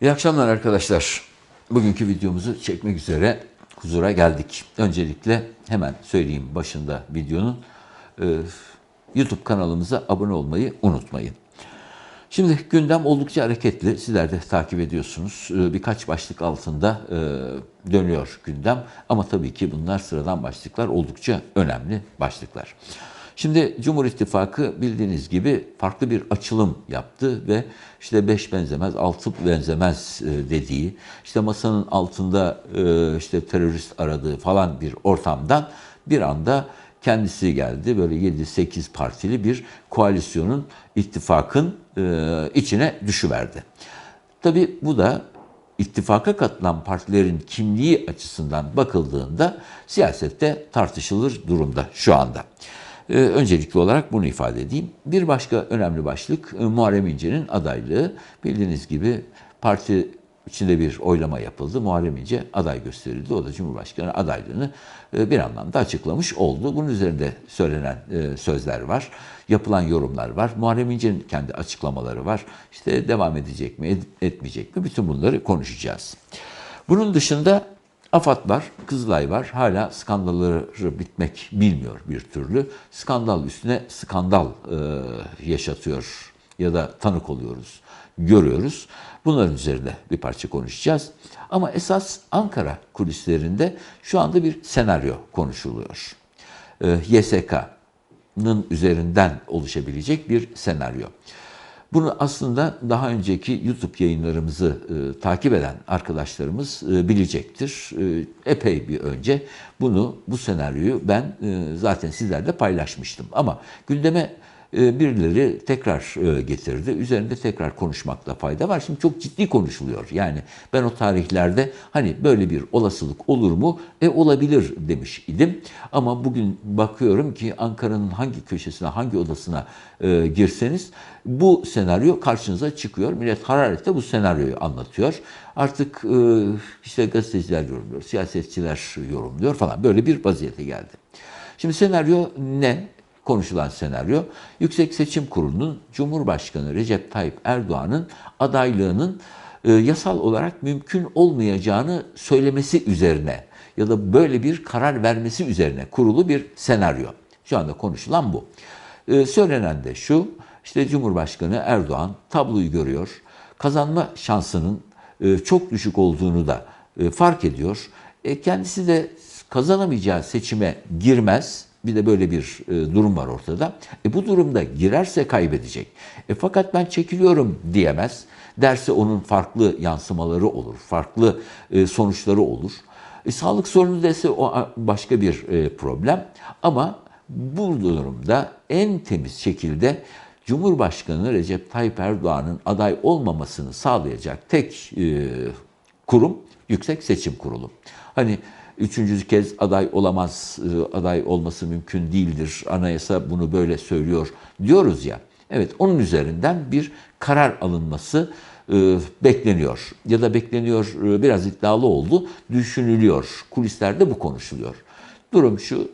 İyi akşamlar arkadaşlar. Bugünkü videomuzu çekmek üzere huzura geldik. Öncelikle hemen söyleyeyim başında videonun e, YouTube kanalımıza abone olmayı unutmayın. Şimdi gündem oldukça hareketli. Sizler de takip ediyorsunuz. Ee, Birkaç başlık altında e, dönüyor gündem. Ama tabii ki bunlar sıradan başlıklar oldukça önemli başlıklar. Şimdi Cumhur İttifakı bildiğiniz gibi farklı bir açılım yaptı ve işte beş benzemez, altı benzemez e, dediği, işte masanın altında e, işte terörist aradığı falan bir ortamdan bir anda kendisi geldi. Böyle 7-8 partili bir koalisyonun, ittifakın e, içine düşüverdi. Tabii bu da ittifaka katılan partilerin kimliği açısından bakıldığında siyasette tartışılır durumda şu anda. Ee, öncelikli olarak bunu ifade edeyim. Bir başka önemli başlık e, Muharrem İnce'nin adaylığı. Bildiğiniz gibi parti içinde bir oylama yapıldı. Muharrem İnce aday gösterildi. O da Cumhurbaşkanı adaylığını e, bir anlamda açıklamış oldu. Bunun üzerinde söylenen e, sözler var. Yapılan yorumlar var. Muharrem İnce'nin kendi açıklamaları var. İşte devam edecek mi, etmeyecek mi? Bütün bunları konuşacağız. Bunun dışında AFAD var, Kızılay var. Hala skandalları bitmek bilmiyor bir türlü. Skandal üstüne skandal e, yaşatıyor ya da tanık oluyoruz, görüyoruz. Bunların üzerinde bir parça konuşacağız. Ama esas Ankara kulislerinde şu anda bir senaryo konuşuluyor. E, YSK'nın üzerinden oluşabilecek bir senaryo. Bunu aslında daha önceki YouTube yayınlarımızı e, takip eden arkadaşlarımız e, bilecektir. E, epey bir önce bunu, bu senaryoyu ben e, zaten sizlerle paylaşmıştım. Ama gündeme birileri tekrar e, getirdi. Üzerinde tekrar konuşmakta fayda var. Şimdi çok ciddi konuşuluyor. Yani ben o tarihlerde hani böyle bir olasılık olur mu? E olabilir demiş idim. Ama bugün bakıyorum ki Ankara'nın hangi köşesine, hangi odasına e, girseniz bu senaryo karşınıza çıkıyor. Millet hararetle bu senaryoyu anlatıyor. Artık e, işte gazeteciler yorumluyor, siyasetçiler yorumluyor falan. Böyle bir vaziyete geldi. Şimdi senaryo ne? Konuşulan senaryo Yüksek Seçim Kurulu'nun Cumhurbaşkanı Recep Tayyip Erdoğan'ın adaylığının e, yasal olarak mümkün olmayacağını söylemesi üzerine ya da böyle bir karar vermesi üzerine kurulu bir senaryo. Şu anda konuşulan bu. E, söylenen de şu, işte Cumhurbaşkanı Erdoğan tabloyu görüyor, kazanma şansının e, çok düşük olduğunu da e, fark ediyor. E, kendisi de kazanamayacağı seçime girmez. Bir de böyle bir e, durum var ortada. E, bu durumda girerse kaybedecek. E, fakat ben çekiliyorum diyemez. Derse onun farklı yansımaları olur, farklı e, sonuçları olur. E, sağlık sorunu dese o başka bir e, problem. Ama bu durumda en temiz şekilde Cumhurbaşkanı Recep Tayyip Erdoğan'ın aday olmamasını sağlayacak tek kurum Yüksek Seçim Kurulu. Hani üçüncü kez aday olamaz, e, aday olması mümkün değildir, anayasa bunu böyle söylüyor diyoruz ya. Evet onun üzerinden bir karar alınması e, bekleniyor. Ya da bekleniyor e, biraz iddialı oldu, düşünülüyor. Kulislerde bu konuşuluyor. Durum şu,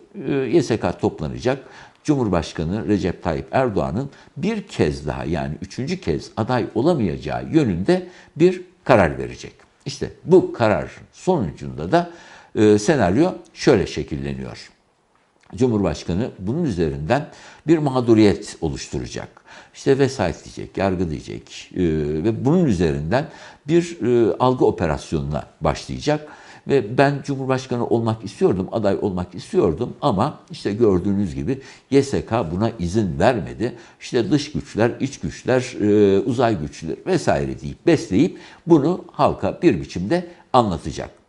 YSK toplanacak. Cumhurbaşkanı Recep Tayyip Erdoğan'ın bir kez daha yani üçüncü kez aday olamayacağı yönünde bir karar verecek. İşte bu karar sonucunda da e, senaryo şöyle şekilleniyor. Cumhurbaşkanı bunun üzerinden bir mağduriyet oluşturacak. İşte vesayet diyecek, yargı diyecek e, ve bunun üzerinden bir e, algı operasyonuna başlayacak. Ve ben Cumhurbaşkanı olmak istiyordum, aday olmak istiyordum ama işte gördüğünüz gibi YSK buna izin vermedi. İşte dış güçler, iç güçler, e, uzay güçleri vesaire deyip besleyip bunu halka bir biçimde anlatacak.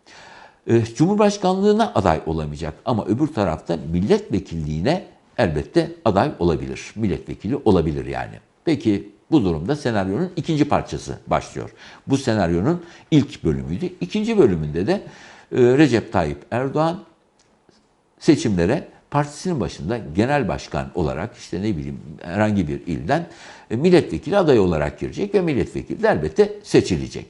E, Cumhurbaşkanlığına aday olamayacak ama öbür tarafta milletvekilliğine elbette aday olabilir. Milletvekili olabilir yani. Peki bu durumda senaryonun ikinci parçası başlıyor. Bu senaryonun ilk bölümüydü. İkinci bölümünde de e, Recep Tayyip Erdoğan seçimlere partisinin başında genel başkan olarak işte ne bileyim herhangi bir ilden e, milletvekili adayı olarak girecek ve milletvekili de elbette seçilecek.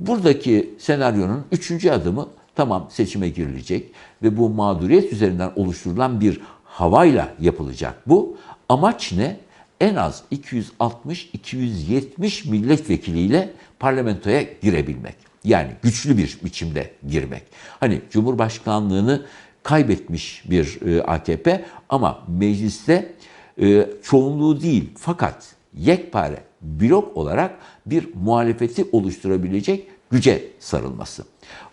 Buradaki senaryonun üçüncü adımı tamam seçime girilecek ve bu mağduriyet üzerinden oluşturulan bir havayla yapılacak bu. Amaç ne? en az 260-270 milletvekiliyle parlamentoya girebilmek. Yani güçlü bir biçimde girmek. Hani Cumhurbaşkanlığını kaybetmiş bir e, AKP ama mecliste e, çoğunluğu değil fakat yekpare blok olarak bir muhalefeti oluşturabilecek güce sarılması.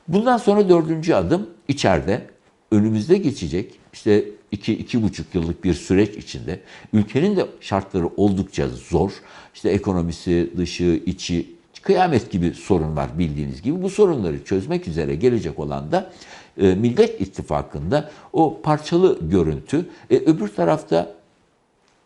Bundan sonra dördüncü adım içeride önümüzde geçecek işte iki, iki buçuk yıllık bir süreç içinde ülkenin de şartları oldukça zor. İşte ekonomisi, dışı, içi, kıyamet gibi sorun var bildiğiniz gibi. Bu sorunları çözmek üzere gelecek olan da e, Millet İttifakı'nda o parçalı görüntü. E, öbür tarafta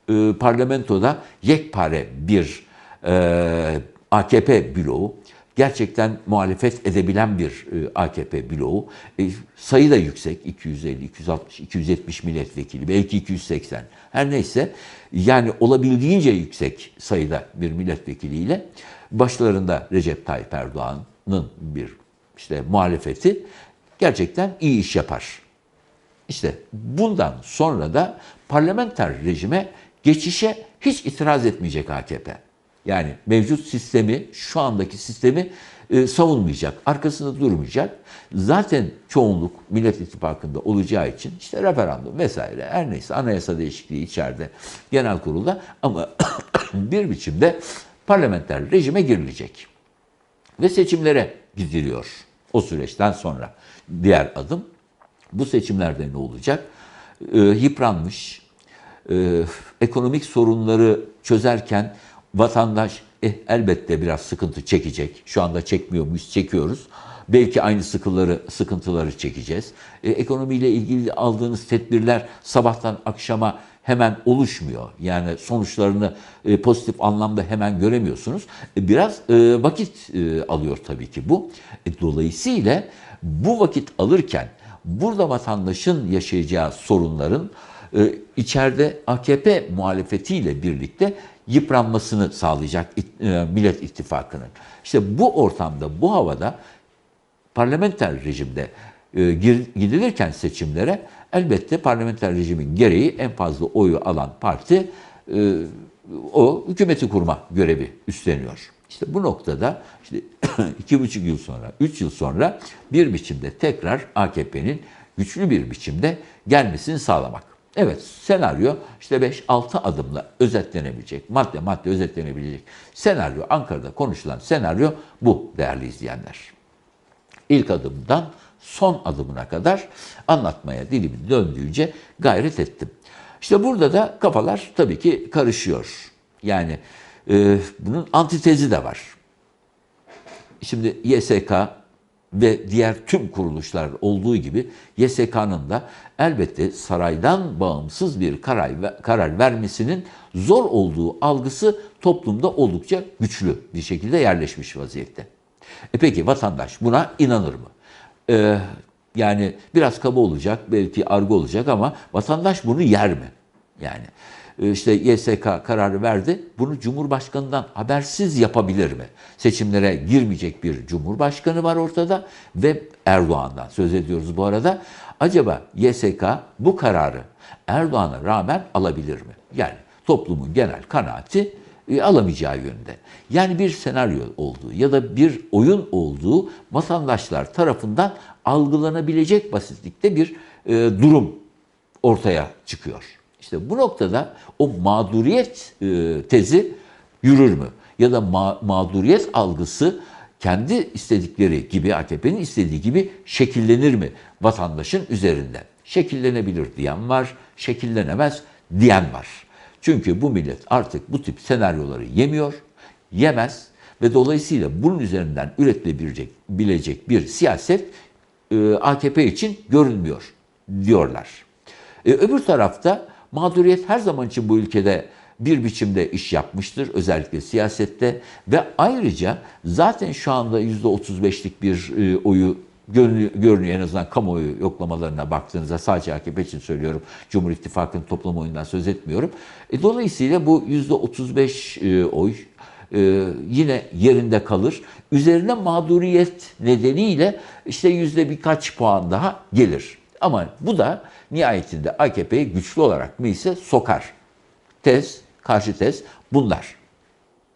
e, parlamentoda yekpare bir e, AKP bloğu, gerçekten muhalefet edebilen bir e, AKP bloğu. E, sayı da yüksek, 250, 260, 270 milletvekili, belki 280. Her neyse yani olabildiğince yüksek sayıda bir milletvekiliyle başlarında Recep Tayyip Erdoğan'ın bir işte muhalefeti gerçekten iyi iş yapar. İşte bundan sonra da parlamenter rejime geçişe hiç itiraz etmeyecek AKP. Yani mevcut sistemi, şu andaki sistemi e, savunmayacak, arkasında durmayacak. Zaten çoğunluk Millet İttifakı'nda olacağı için işte referandum vesaire her neyse anayasa değişikliği içeride genel kurulda ama bir biçimde parlamenter rejime girilecek. Ve seçimlere gidiliyor o süreçten sonra. Diğer adım bu seçimlerde ne olacak? Ee, yıpranmış, e, ekonomik sorunları çözerken vatandaş eh, elbette biraz sıkıntı çekecek. Şu anda çekmiyor muyuz? Çekiyoruz. Belki aynı sıkıları, sıkıntıları çekeceğiz. E, ekonomiyle ilgili aldığınız tedbirler sabahtan akşama hemen oluşmuyor. Yani sonuçlarını e, pozitif anlamda hemen göremiyorsunuz. E, biraz e, vakit e, alıyor tabii ki bu. E, dolayısıyla bu vakit alırken burada vatandaşın yaşayacağı sorunların e, içeride AKP muhalefetiyle birlikte yıpranmasını sağlayacak e, Millet İttifakı'nın. İşte bu ortamda, bu havada parlamenter rejimde e, gidilirken seçimlere elbette parlamenter rejimin gereği en fazla oyu alan parti e, o hükümeti kurma görevi üstleniyor. İşte bu noktada işte iki buçuk yıl sonra, üç yıl sonra bir biçimde tekrar AKP'nin güçlü bir biçimde gelmesini sağlamak. Evet senaryo işte 5-6 adımla özetlenebilecek, madde madde özetlenebilecek senaryo, Ankara'da konuşulan senaryo bu değerli izleyenler. İlk adımdan son adımına kadar anlatmaya dilimin döndüğünce gayret ettim. İşte burada da kafalar tabii ki karışıyor. Yani e, bunun antitezi de var. Şimdi YSK ve diğer tüm kuruluşlar olduğu gibi YSK'nın da elbette saraydan bağımsız bir karar, karar vermesinin zor olduğu algısı toplumda oldukça güçlü bir şekilde yerleşmiş vaziyette. E peki vatandaş buna inanır mı? Ee, yani biraz kaba olacak, belki argo olacak ama vatandaş bunu yer mi? Yani işte YSK kararı verdi. Bunu Cumhurbaşkanı'ndan habersiz yapabilir mi? Seçimlere girmeyecek bir Cumhurbaşkanı var ortada ve Erdoğan'dan söz ediyoruz bu arada. Acaba YSK bu kararı Erdoğan'a rağmen alabilir mi? Yani toplumun genel kanaati e, alamayacağı yönde. Yani bir senaryo olduğu ya da bir oyun olduğu vatandaşlar tarafından algılanabilecek basitlikte bir e, durum ortaya çıkıyor. İşte bu noktada o mağduriyet e, tezi yürür mü? Ya da ma- mağduriyet algısı kendi istedikleri gibi, AKP'nin istediği gibi şekillenir mi vatandaşın üzerinde? Şekillenebilir diyen var, şekillenemez diyen var. Çünkü bu millet artık bu tip senaryoları yemiyor, yemez ve dolayısıyla bunun üzerinden üretilebilecek bilecek bir siyaset e, AKP için görünmüyor diyorlar. E, öbür tarafta mağduriyet her zaman için bu ülkede bir biçimde iş yapmıştır özellikle siyasette ve ayrıca zaten şu anda %35'lik bir e, oyu görünüyor en azından kamuoyu yoklamalarına baktığınızda sadece AKP için söylüyorum. Cumhur İttifakı'nın toplam oyundan söz etmiyorum. E, dolayısıyla bu %35 e, oy e, yine yerinde kalır. Üzerine mağduriyet nedeniyle işte yüzde birkaç puan daha gelir. Ama bu da nihayetinde AKP'yi güçlü olarak meclise sokar. Tez karşı tez bunlar.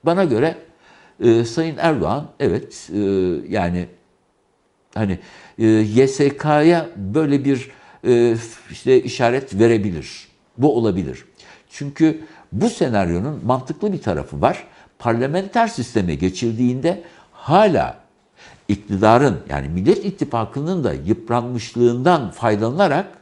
Bana göre e, Sayın Erdoğan evet e, yani hani e, YSK'ya böyle bir e, işte işaret verebilir. Bu olabilir. Çünkü bu senaryonun mantıklı bir tarafı var. Parlamenter sisteme geçildiğinde hala iktidarın yani Millet İttifakı'nın da yıpranmışlığından faydalanarak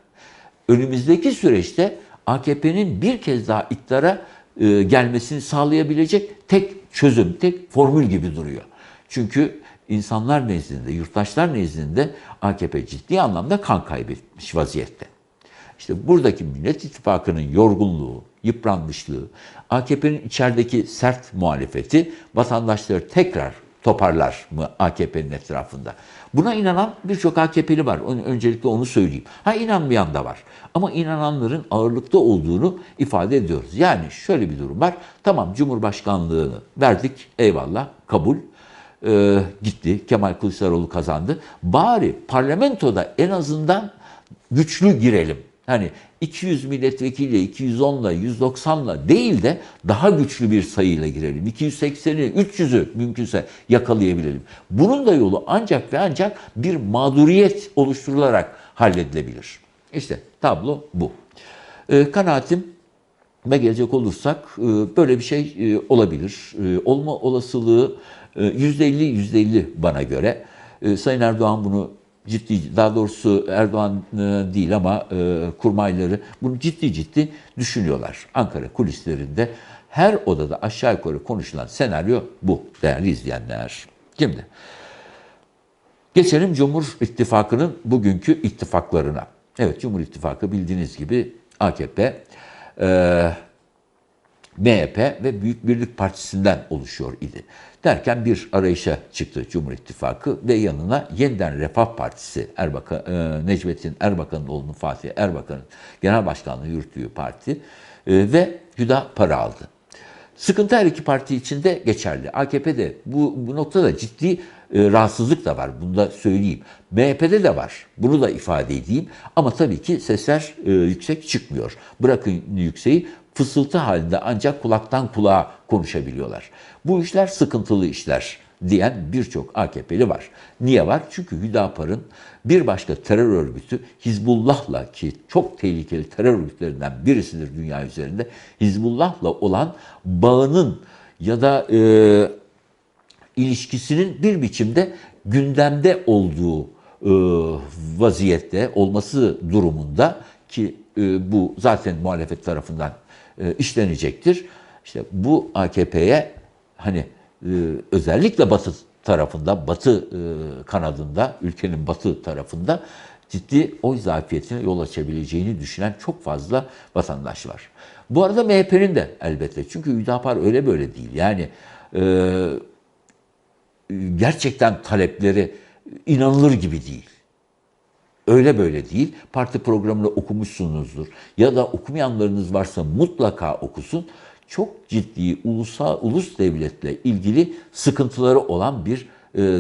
önümüzdeki süreçte AKP'nin bir kez daha iktidara e, gelmesini sağlayabilecek tek çözüm, tek formül gibi duruyor. Çünkü insanlar nezdinde, yurttaşlar nezdinde AKP ciddi anlamda kan kaybetmiş vaziyette. İşte buradaki Millet İttifakı'nın yorgunluğu, yıpranmışlığı, AKP'nin içerideki sert muhalefeti vatandaşları tekrar toparlar mı AKP'nin etrafında? Buna inanan birçok AKP'li var. Öncelikle onu söyleyeyim. Ha inanmayan da var. Ama inananların ağırlıkta olduğunu ifade ediyoruz. Yani şöyle bir durum var. Tamam Cumhurbaşkanlığını verdik. Eyvallah kabul. Ee, gitti. Kemal Kılıçdaroğlu kazandı. Bari parlamentoda en azından güçlü girelim. Hani 200 milletvekiliyle, 210'la, 190'la değil de daha güçlü bir sayıyla girelim. 280'i, 300'ü mümkünse yakalayabilelim. Bunun da yolu ancak ve ancak bir mağduriyet oluşturularak halledilebilir. İşte tablo bu. E, kanaatim ve gelecek olursak e, böyle bir şey e, olabilir. E, olma olasılığı %50 %50 bana göre. Sayın Erdoğan bunu ciddi, daha doğrusu Erdoğan değil ama kurmayları bunu ciddi ciddi düşünüyorlar. Ankara kulislerinde her odada aşağı yukarı konuşulan senaryo bu değerli izleyenler. Şimdi geçelim Cumhur İttifakı'nın bugünkü ittifaklarına. Evet Cumhur İttifakı bildiğiniz gibi AKP, e, MHP ve Büyük Birlik Partisi'nden oluşuyor idi. Derken bir arayışa çıktı Cumhur İttifakı ve yanına yeniden Refah Partisi, Erbakan, e, Necmettin Erbakan'ın oğlunu Fatih Erbakan'ın genel başkanlığı yürüttüğü parti e, ve para aldı. Sıkıntı her iki parti için de geçerli. AKP'de bu, bu noktada ciddi e, rahatsızlık da var. Bunu da söyleyeyim. MHP'de de var. Bunu da ifade edeyim. Ama tabii ki sesler e, yüksek çıkmıyor. Bırakın yükseği fısıltı halinde ancak kulaktan kulağa konuşabiliyorlar. Bu işler sıkıntılı işler diyen birçok AKP'li var. Niye var? Çünkü Hüdapar'ın bir başka terör örgütü Hizbullah'la ki çok tehlikeli terör örgütlerinden birisidir dünya üzerinde Hizbullah'la olan bağının ya da e, ilişkisinin bir biçimde gündemde olduğu e, vaziyette olması durumunda ki e, bu zaten muhalefet tarafından e, işlenecektir. İşte bu AKP'ye hani e, özellikle Batı tarafında, Batı e, kanadında, ülkenin Batı tarafında ciddi oy zafiyetine yol açabileceğini düşünen çok fazla vatandaş var. Bu arada MHP'nin de elbette. Çünkü Hüdapar öyle böyle değil. Yani gerçekten talepleri inanılır gibi değil. Öyle böyle değil. Parti programını okumuşsunuzdur. Ya da okumayanlarınız varsa mutlaka okusun. Çok ciddi ulusal ulus devletle ilgili sıkıntıları olan bir e,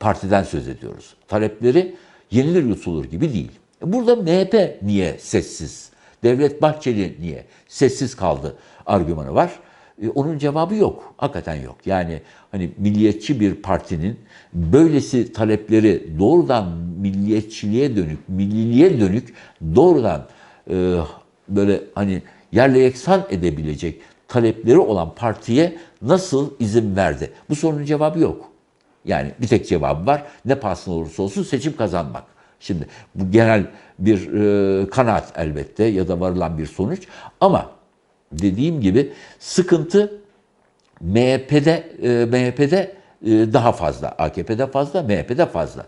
partiden söz ediyoruz. Talepleri yenilir yutulur gibi değil. Burada MHP niye sessiz? Devlet Bahçeli niye sessiz kaldı argümanı var. E, onun cevabı yok. Hakikaten yok. Yani hani milliyetçi bir partinin böylesi talepleri doğrudan milliyetçiliğe dönük, milliliğe dönük doğrudan e, böyle hani yerle yeksan edebilecek talepleri olan partiye nasıl izin verdi? Bu sorunun cevabı yok. Yani bir tek cevabı var. Ne pahasına olursa olsun seçim kazanmak. Şimdi bu genel bir e, kanaat elbette ya da varılan bir sonuç ama dediğim gibi sıkıntı MHP'de e, MHP'de e, daha fazla, AKP'de fazla, MHP'de fazla.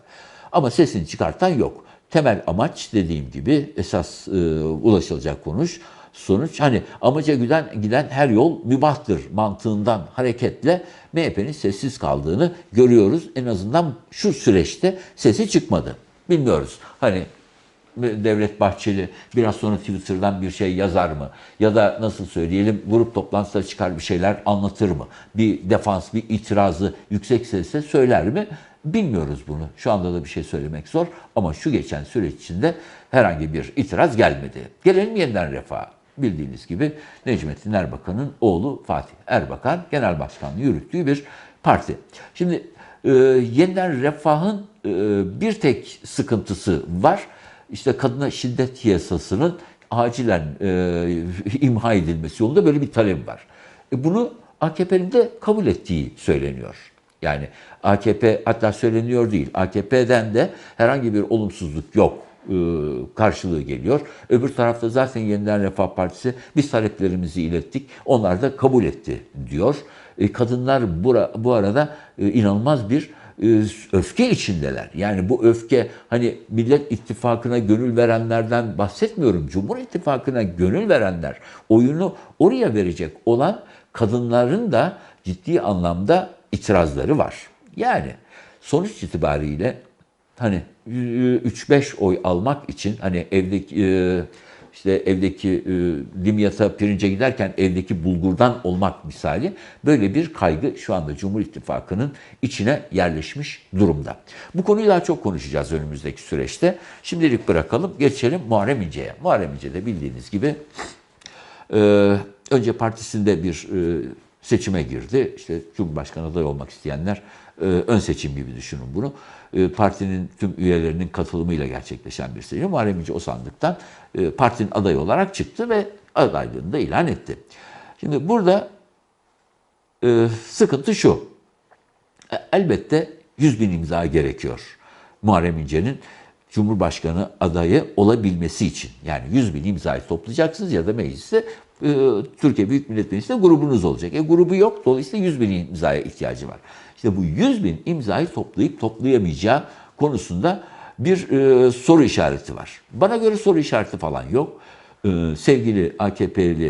Ama sesini çıkartan yok. Temel amaç dediğim gibi esas e, ulaşılacak konuş sonuç hani amaca giden giden her yol mübahtır mantığından hareketle MHP'nin sessiz kaldığını görüyoruz. En azından şu süreçte sesi çıkmadı. Bilmiyoruz. Hani Devlet Bahçeli biraz sonra Twitter'dan bir şey yazar mı? Ya da nasıl söyleyelim grup toplantısında çıkar bir şeyler anlatır mı? Bir defans, bir itirazı yüksek sesle söyler mi? Bilmiyoruz bunu. Şu anda da bir şey söylemek zor ama şu geçen süreç içinde herhangi bir itiraz gelmedi. Gelelim yeniden refaha. Bildiğiniz gibi Necmettin Erbakan'ın oğlu Fatih Erbakan genel başkanlığı yürüttüğü bir parti. Şimdi e, yeniden refahın e, bir tek sıkıntısı var. İşte kadına şiddet yasasının acilen e, imha edilmesi yolunda böyle bir talep var. E, bunu AKP'nin de kabul ettiği söyleniyor. Yani AKP hatta söyleniyor değil. AKP'den de herhangi bir olumsuzluk yok e, karşılığı geliyor. Öbür tarafta zaten Yeniden Refah Partisi biz taleplerimizi ilettik. Onlar da kabul etti diyor. E, kadınlar bu arada e, inanılmaz bir öfke içindeler. Yani bu öfke hani Millet İttifakı'na gönül verenlerden bahsetmiyorum. Cumhur İttifakı'na gönül verenler oyunu oraya verecek olan kadınların da ciddi anlamda itirazları var. Yani sonuç itibariyle hani 3-5 oy almak için hani evdeki e, işte evdeki e, limyata pirince giderken evdeki bulgurdan olmak misali böyle bir kaygı şu anda Cumhur İttifakı'nın içine yerleşmiş durumda. Bu konuyu daha çok konuşacağız önümüzdeki süreçte. Şimdilik bırakalım, geçelim Muharrem İnce'ye. Muharrem İnce de bildiğiniz gibi e, önce partisinde bir e, seçime girdi. İşte Cumhurbaşkanı adayı olmak isteyenler e, ön seçim gibi düşünün bunu. E, partinin tüm üyelerinin katılımıyla gerçekleşen bir seçim. Muharrem İnce o sandıktan e, partinin adayı olarak çıktı ve adaylığını da ilan etti. Şimdi burada e, sıkıntı şu. E, elbette 100 bin imza gerekiyor. Muharrem İnce'nin Cumhurbaşkanı adayı olabilmesi için. Yani 100 bin imzayı toplayacaksınız ya da mecliste Türkiye Büyük Millet Meclisi'nde grubunuz olacak. E grubu yok. Dolayısıyla 100 bin imzaya ihtiyacı var. İşte bu 100 bin imzayı toplayıp toplayamayacağı konusunda bir e, soru işareti var. Bana göre soru işareti falan yok. E, sevgili AKP'li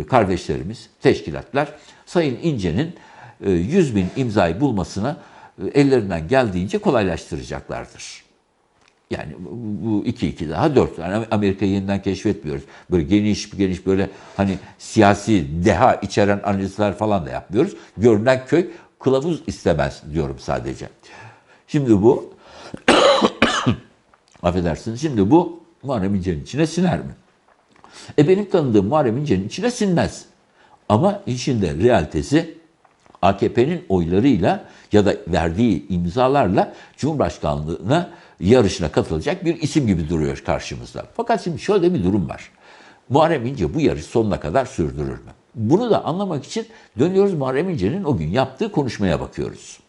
e, kardeşlerimiz, teşkilatlar Sayın İnce'nin e, 100 bin imzayı bulmasına e, ellerinden geldiğince kolaylaştıracaklardır. Yani bu 2 2 daha 4. Yani Amerika'yı yeniden keşfetmiyoruz. Böyle geniş geniş böyle hani siyasi deha içeren analizler falan da yapmıyoruz. Görünen köy kılavuz istemez diyorum sadece. Şimdi bu affedersiniz. Şimdi bu Muharrem İnce'nin içine siner mi? E benim tanıdığım Muharrem İnce'nin içine sinmez. Ama işinde realitesi AKP'nin oylarıyla ya da verdiği imzalarla Cumhurbaşkanlığına yarışına katılacak bir isim gibi duruyor karşımızda. Fakat şimdi şöyle bir durum var. Muharrem İnce bu yarış sonuna kadar sürdürür mü? Bunu da anlamak için dönüyoruz Muharrem İnce'nin o gün yaptığı konuşmaya bakıyoruz.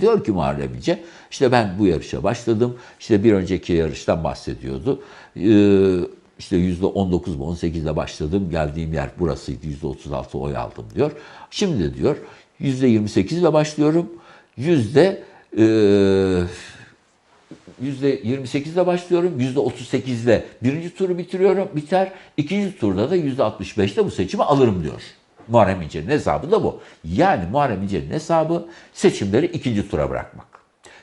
Diyor ki Muharrem İnce, işte ben bu yarışa başladım, işte bir önceki yarıştan bahsediyordu. Ee, işte yüzde 19 mu 18 ile başladım, geldiğim yer burasıydı, yüzde 36 oy aldım diyor. Şimdi diyor yüzde 28 ile başlıyorum, yüzde e, %28 ile başlıyorum. %38 ile birinci turu bitiriyorum. Biter. İkinci turda da %65 ile bu seçimi alırım diyor. Muharrem İnce'nin hesabı da bu. Yani Muharrem İnce'nin hesabı seçimleri ikinci tura bırakmak.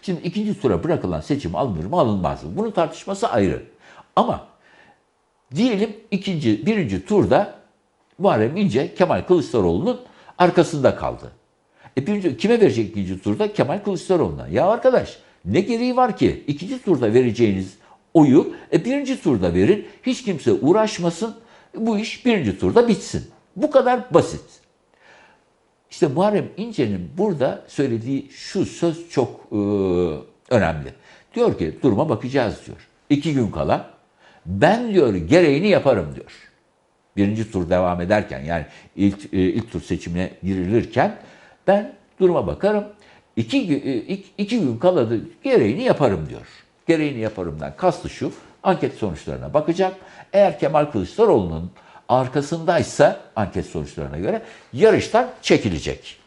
Şimdi ikinci tura bırakılan seçim alınır mı alınmaz mı? Bunun tartışması ayrı. Ama diyelim ikinci, birinci turda Muharrem İnce Kemal Kılıçdaroğlu'nun arkasında kaldı. E birinci, kime verecek ikinci turda? Kemal Kılıçdaroğlu'na. Ya arkadaş ne gereği var ki? İkinci turda vereceğiniz oyu e, birinci turda verin. Hiç kimse uğraşmasın. Bu iş birinci turda bitsin. Bu kadar basit. İşte Muharrem İnce'nin burada söylediği şu söz çok e, önemli. Diyor ki duruma bakacağız diyor. İki gün kala ben diyor gereğini yaparım diyor. Birinci tur devam ederken yani ilk, e, ilk tur seçimine girilirken ben duruma bakarım. İki, iki, iki gün kala da gereğini yaparım diyor. Gereğini yaparımdan kastı şu, anket sonuçlarına bakacak. Eğer Kemal Kılıçdaroğlu'nun arkasındaysa anket sonuçlarına göre yarıştan çekilecek.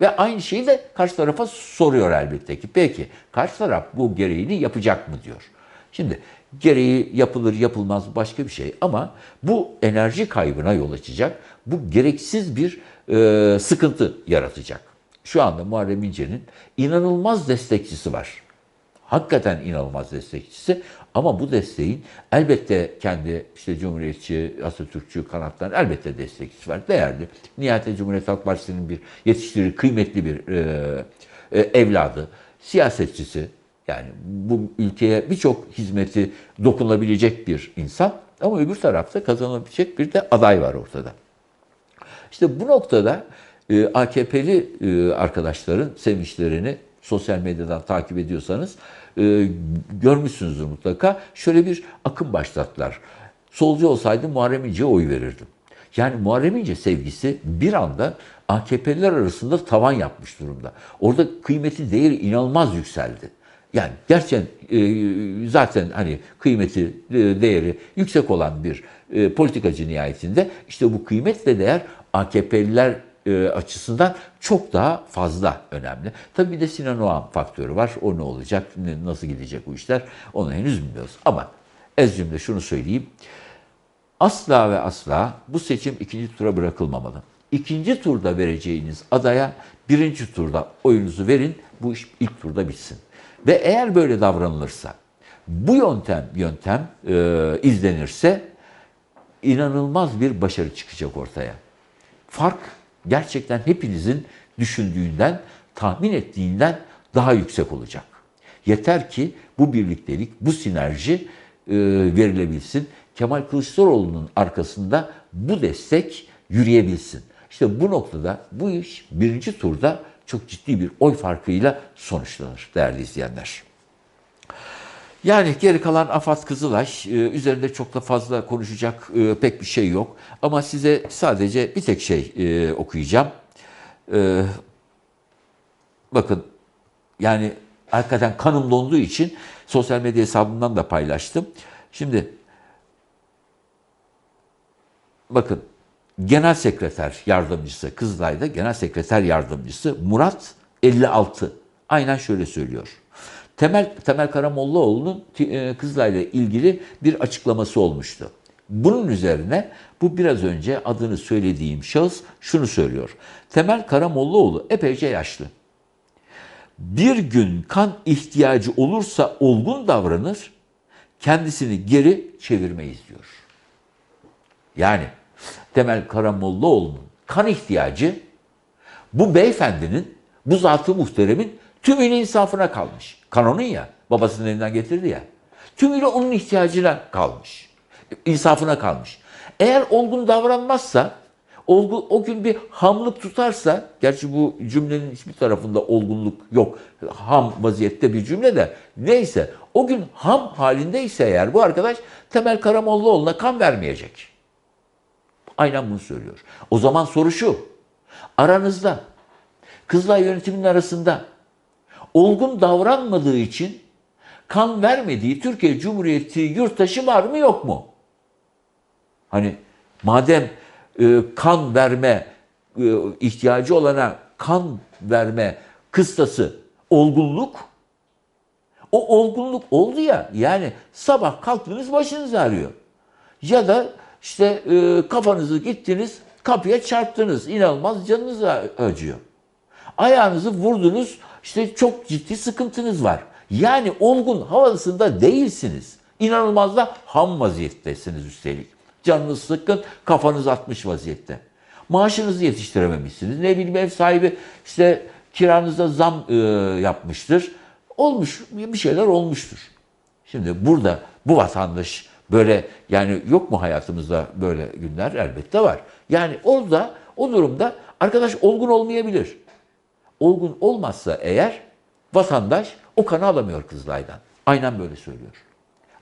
Ve aynı şeyi de karşı tarafa soruyor elbette ki. Peki karşı taraf bu gereğini yapacak mı diyor. Şimdi gereği yapılır yapılmaz başka bir şey ama bu enerji kaybına yol açacak. Bu gereksiz bir e, sıkıntı yaratacak. Şu anda Muharrem İnce'nin inanılmaz destekçisi var. Hakikaten inanılmaz destekçisi ama bu desteğin elbette kendi işte Cumhuriyetçi, Atatürkçü kanattan elbette destekçisi var. Değerli. Nihayet Cumhuriyet Halk Partisi'nin bir yetiştirir, kıymetli bir e, e, evladı, siyasetçisi. Yani bu ülkeye birçok hizmeti dokunabilecek bir insan Ama öbür tarafta kazanabilecek bir de aday var ortada. İşte bu noktada e, AKP'li e, arkadaşların sevinçlerini sosyal medyadan takip ediyorsanız e, görmüşsünüzdür mutlaka. Şöyle bir akım başlattılar. Solcu olsaydı Muharrem İnce'ye oy verirdim. Yani Muharrem İnce sevgisi bir anda AKP'liler arasında tavan yapmış durumda. Orada kıymeti, değeri inanılmaz yükseldi. Yani gerçekten e, zaten hani kıymeti, e, değeri yüksek olan bir politikacı nihayetinde işte bu kıymet ve değer AKP'liler e, açısından çok daha fazla önemli. Tabii bir de Sinan Oğan faktörü var. O ne olacak, nasıl gidecek bu işler onu henüz bilmiyoruz. Ama ez cümle şunu söyleyeyim. Asla ve asla bu seçim ikinci tura bırakılmamalı. İkinci turda vereceğiniz adaya birinci turda oyunuzu verin, bu iş ilk turda bitsin. Ve eğer böyle davranılırsa, bu yöntem yöntem e, izlenirse inanılmaz bir başarı çıkacak ortaya. Fark gerçekten hepinizin düşündüğünden, tahmin ettiğinden daha yüksek olacak. Yeter ki bu birliktelik, bu sinerji e, verilebilsin. Kemal Kılıçdaroğlu'nun arkasında bu destek yürüyebilsin. İşte bu noktada bu iş birinci turda çok ciddi bir oy farkıyla sonuçlanır değerli izleyenler. Yani geri kalan Afat Kızılay e, üzerinde çok da fazla konuşacak e, pek bir şey yok. Ama size sadece bir tek şey e, okuyacağım. Bakın yani hakikaten kanım donduğu için sosyal medya hesabımdan da paylaştım. Şimdi bakın Genel Sekreter Yardımcısı Kızılay'da Genel Sekreter Yardımcısı Murat 56 aynen şöyle söylüyor. Temel Temel Karamollaoğlu'nun e, Kızılay'la ilgili bir açıklaması olmuştu. Bunun üzerine bu biraz önce adını söylediğim şahıs şunu söylüyor. Temel Karamollaoğlu epeyce yaşlı. Bir gün kan ihtiyacı olursa olgun davranır, kendisini geri çevirmeyiz diyor. Yani Temel Karamollaoğlu'nun kan ihtiyacı bu beyefendinin, bu zatı muhteremin tümüyle insafına kalmış. Kanonun ya, babasının elinden getirdi ya. Tümüyle onun ihtiyacına kalmış. insafına kalmış. Eğer olgun davranmazsa, olgu, o gün bir hamlık tutarsa, gerçi bu cümlenin hiçbir tarafında olgunluk yok, ham vaziyette bir cümle de, neyse, o gün ham halindeyse eğer bu arkadaş Temel Karamollaoğlu'na kan vermeyecek. Aynen bunu söylüyor. O zaman soru şu. Aranızda Kızılay yönetiminin arasında olgun davranmadığı için kan vermediği Türkiye Cumhuriyeti yurttaşı var mı yok mu? Hani madem e, kan verme e, ihtiyacı olana kan verme kıstası olgunluk o olgunluk oldu ya yani sabah kalktınız başınız ağrıyor. Ya da işte e, kafanızı gittiniz kapıya çarptınız inanılmaz canınız acıyor. Ayağınızı vurdunuz işte çok ciddi sıkıntınız var. Yani olgun havasında değilsiniz. İnanılmaz da ham vaziyettesiniz üstelik. Canınız sıkkın, kafanız atmış vaziyette. Maaşınızı yetiştirememişsiniz. Ne bileyim ev sahibi işte kiranıza zam e, yapmıştır. Olmuş, bir şeyler olmuştur. Şimdi burada bu vatandaş böyle yani yok mu hayatımızda böyle günler? Elbette var. Yani orada o durumda arkadaş olgun olmayabilir. Olgun olmazsa eğer vatandaş o kanı alamıyor Kızılay'dan. Aynen böyle söylüyor.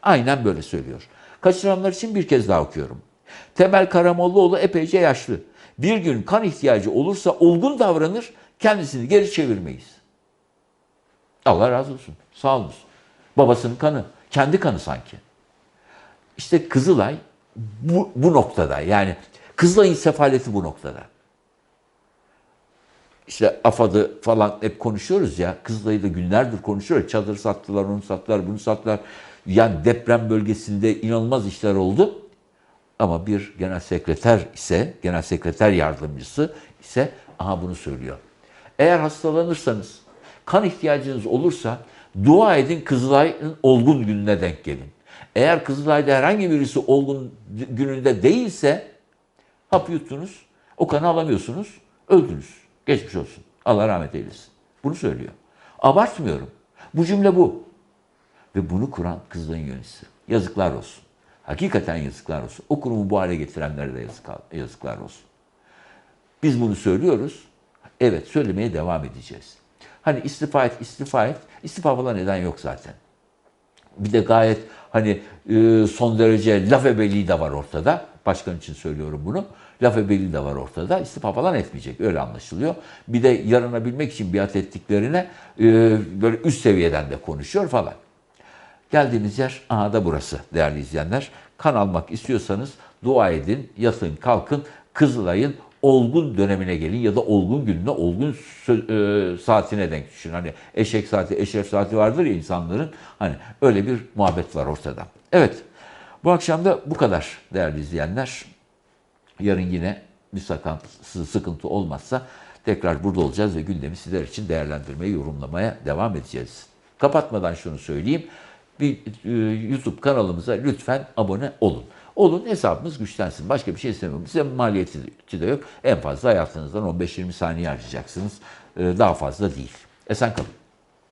Aynen böyle söylüyor. Kaçıranlar için bir kez daha okuyorum. Temel Karamollaoğlu epeyce yaşlı. Bir gün kan ihtiyacı olursa olgun davranır, kendisini geri çevirmeyiz. Allah razı olsun. Sağ olun. Babasının kanı, kendi kanı sanki. İşte Kızılay bu, bu noktada yani Kızılay'ın sefaleti bu noktada. İşte AFAD'ı falan hep konuşuyoruz ya. Kızılay'ı da günlerdir konuşuyoruz. Çadır sattılar, onu sattılar, bunu sattılar. Yani deprem bölgesinde inanılmaz işler oldu. Ama bir genel sekreter ise, genel sekreter yardımcısı ise aha bunu söylüyor. Eğer hastalanırsanız, kan ihtiyacınız olursa dua edin Kızılay'ın olgun gününe denk gelin. Eğer Kızılay'da herhangi birisi olgun gününde değilse hap yuttunuz, o kanı alamıyorsunuz, öldünüz. Geçmiş olsun. Allah rahmet eylesin. Bunu söylüyor. Abartmıyorum. Bu cümle bu. Ve bunu kuran Kızılay'ın yöneticisi. Yazıklar olsun. Hakikaten yazıklar olsun. O kurumu bu hale getirenlere de yazık, yazıklar olsun. Biz bunu söylüyoruz. Evet söylemeye devam edeceğiz. Hani istifa et, istifa et. İstifa falan neden yok zaten. Bir de gayet hani e, son derece laf ebeliği de var ortada. Başkan için söylüyorum bunu. Laf ebeliği de var ortada. İstifa falan etmeyecek. Öyle anlaşılıyor. Bir de yaranabilmek için biat ettiklerine e, böyle üst seviyeden de konuşuyor falan. Geldiğimiz yer aha da burası değerli izleyenler. Kan almak istiyorsanız dua edin, yatın, kalkın, Kızılay'ın olgun dönemine gelin ya da olgun gününe, olgun e, saatine denk düşün. Hani eşek saati, eşref saati vardır ya insanların. Hani öyle bir muhabbet var ortada. Evet, bu akşam da bu kadar değerli izleyenler. Yarın yine bir sakın- sıkıntı olmazsa tekrar burada olacağız ve gündemi sizler için değerlendirmeye, yorumlamaya devam edeceğiz. Kapatmadan şunu söyleyeyim. Bir e, YouTube kanalımıza lütfen abone olun. Olun hesabımız güçlensin. Başka bir şey istemiyorum. Size maliyeti de yok. En fazla hayatınızdan 15-20 saniye harcayacaksınız. E, Daha fazla değil. Esen kalın.